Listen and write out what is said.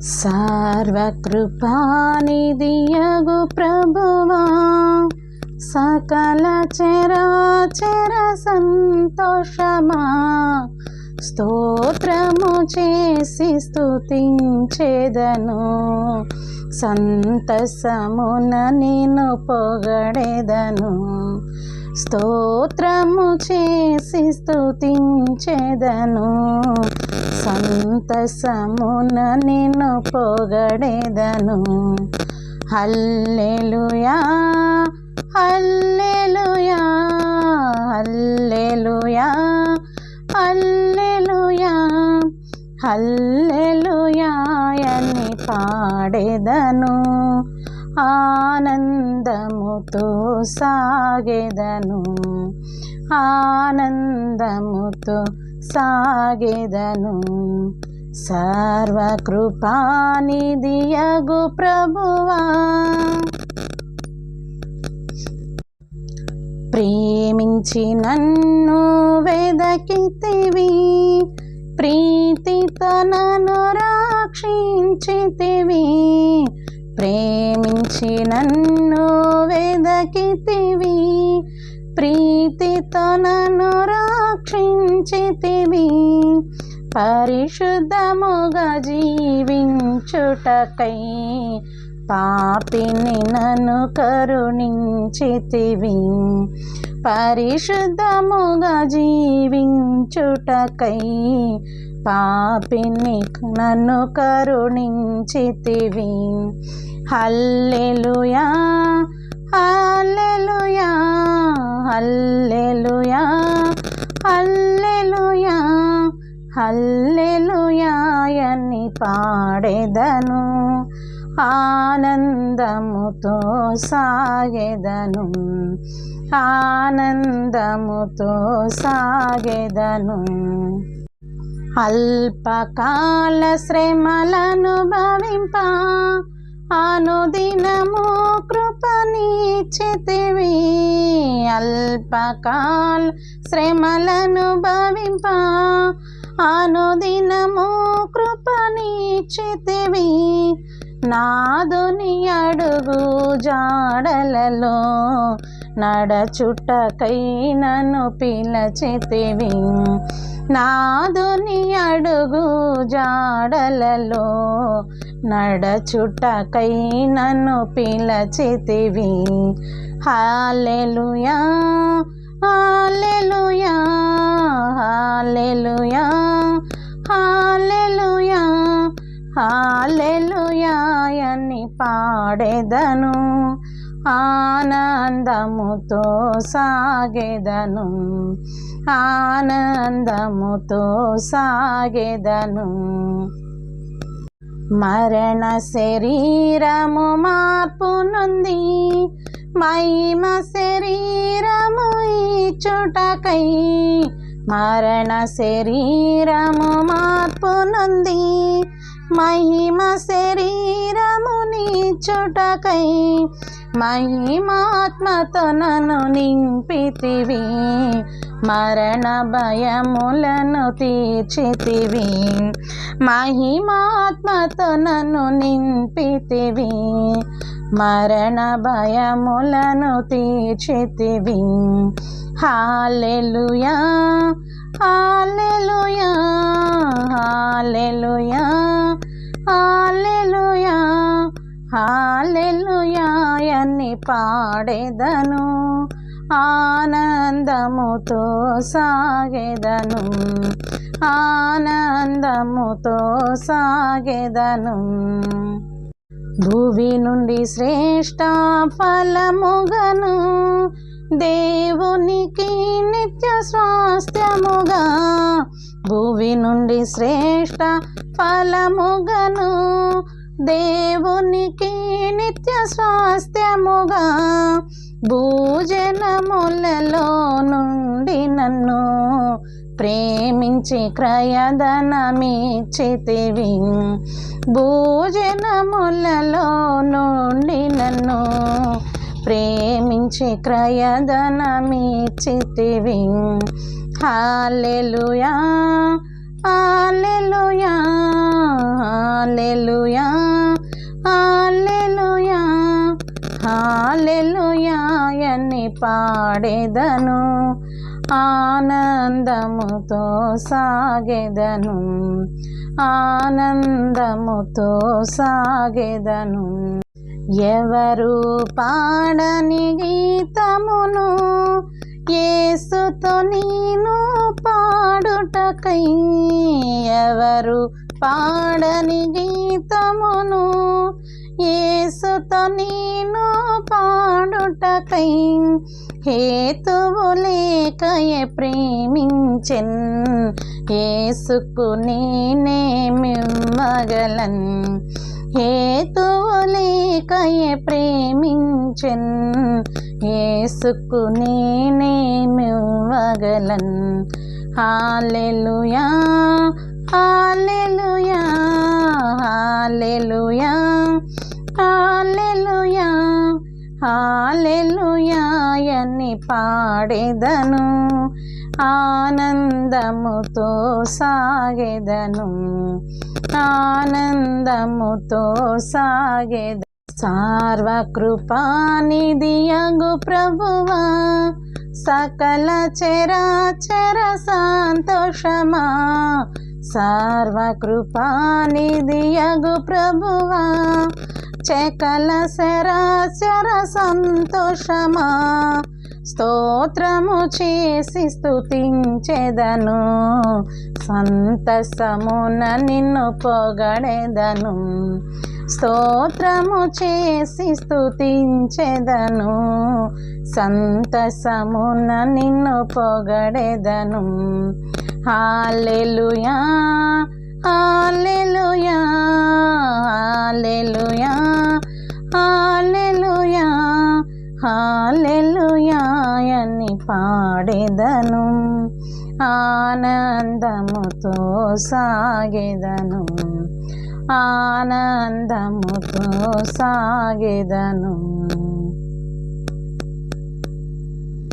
సర్వకృపానిదియగు ప్రభువా సకల చరాచర సంతోషమా. స్తోత్రము చేసి స్థుతించేదను సంతసమున నేను పొగడేదను. స్తోత్రము చేసి స్థుతించేదను సంతసమున నిన్ను పొగడేదను. Hallelujah hallelujah hallelujah hallelujah hallelujah అని పాడేదను. ఆనందముతో సాగేదను. ఆనందముతో సాగేదను. సర్వకృపానిదియగు ప్రభువా. ప్రేమించి నన్ను వెదకితివి. ప్రీతితో నన్ను రక్షించితివి. ప్రేమించి నన్ను వెదకితివి. ప్రీ రక్షించితివి పరిశుద్ధముగా జీవించుటకై పాపిని నన్ను కరుణించితివి. పరిశుద్ధముగా జీవించుటకై పాపిని నన్ను కరుణించితివి. హల్లెలుయా హల్లెలూయా హల్లెలుయాయని పాడెదను ఆనందముతో సాగెదను ఆనందముతో సాగెదను. అల్పకాల శ్రమలను భవింప అనుదినము కృపనిచ్చితివి అల్పకాల శ్రమలను భవింప అనుదినము కృపనిచ్చితివి నాదుని అడుగు జాడలలో నడచుటకై నన్ను పిలచితివి. నాదుని అడుగు జాడలలో నడచుటకై నన్ను పిలచితివి. Hallelujah hallelujah hallelujah hallelujah hallelujah అని పాడేదను ఆనందముతో సాగేదను ఆనందముతో సాగేదను. మరణ శరీరము మార్పు మహిమ శరీరము ఇచ్చుటకై మరణ శరీరము మార్పు నుండి మహిమ శరీరము నీచుటకై మహిమాత్మతో నన్ను నింపితివి. మరణ భయములను తీర్చితివి. మహిమాత్మతో నన్ను నింపితివి. మరణ భయములను తీర్చితివి. Hallelujah hallelujah hallelujah hallelujah hallelujah అని పాడేదను ఆనందముతో సాగెదను ఆనందముతో సాగెదను. భూవి నుండి శ్రేష్ట ఫలముగను దేవునికి నిత్య స్వాస్థ్యముగా భూవి నుండి శ్రేష్ట ఫలముగను దేవునికి నిత్య స్వాస్థ్యముగా భూజనములలో నుండి నన్ను ప్రేమించి క్రయధనమిచ్చితివి. భోజనములలో నుండి నన్ను ప్రేమించి క్రయధనమిచ్చితివి. Hallelujah hallelujah hallelujah hallelujah hallelujah అని పాడేదను. ఆనందముతో సాగెదను. ఆనందముతో సాగెదను. ఎవరు పాడని గీతమును ఏసుతో నేను పాడుటకై. ఎవరు పాడని గీతమును ఏసుతో నేను పాడుటకై. హేతువు లేకయే ప్రేమించెన్. ఏసుకు నేనే మిమ్మగలన్. హేతువు లేకయే ప్రేమించెన్. ఏసుకు నేనే మివ్వగలన్ హాలెలుయా హాలెలుయా. పాడేదను ఆనందముతో సాగెదను ఆనందముతో సాగెద సార్వకృపానిధియగు ప్రభువా సకల చరాచర సంతోషమా సర్వకృపానిధియగు ప్రభువా చకల శరాచర సంతోషమా స్తోత్రము చేసి స్థుతించెదను సంతసమున నిన్ను పొగడెదను. స్తోత్రము చేసి స్తుతించెదను. సంతసమున నిన్ను పొగడెదను. Hallelujah hallelujah hallelujah hallelujah. హాలెలుయాయని పాడెదను ఆనందముతో సాగెదను ఆనందముతో సాగెదను.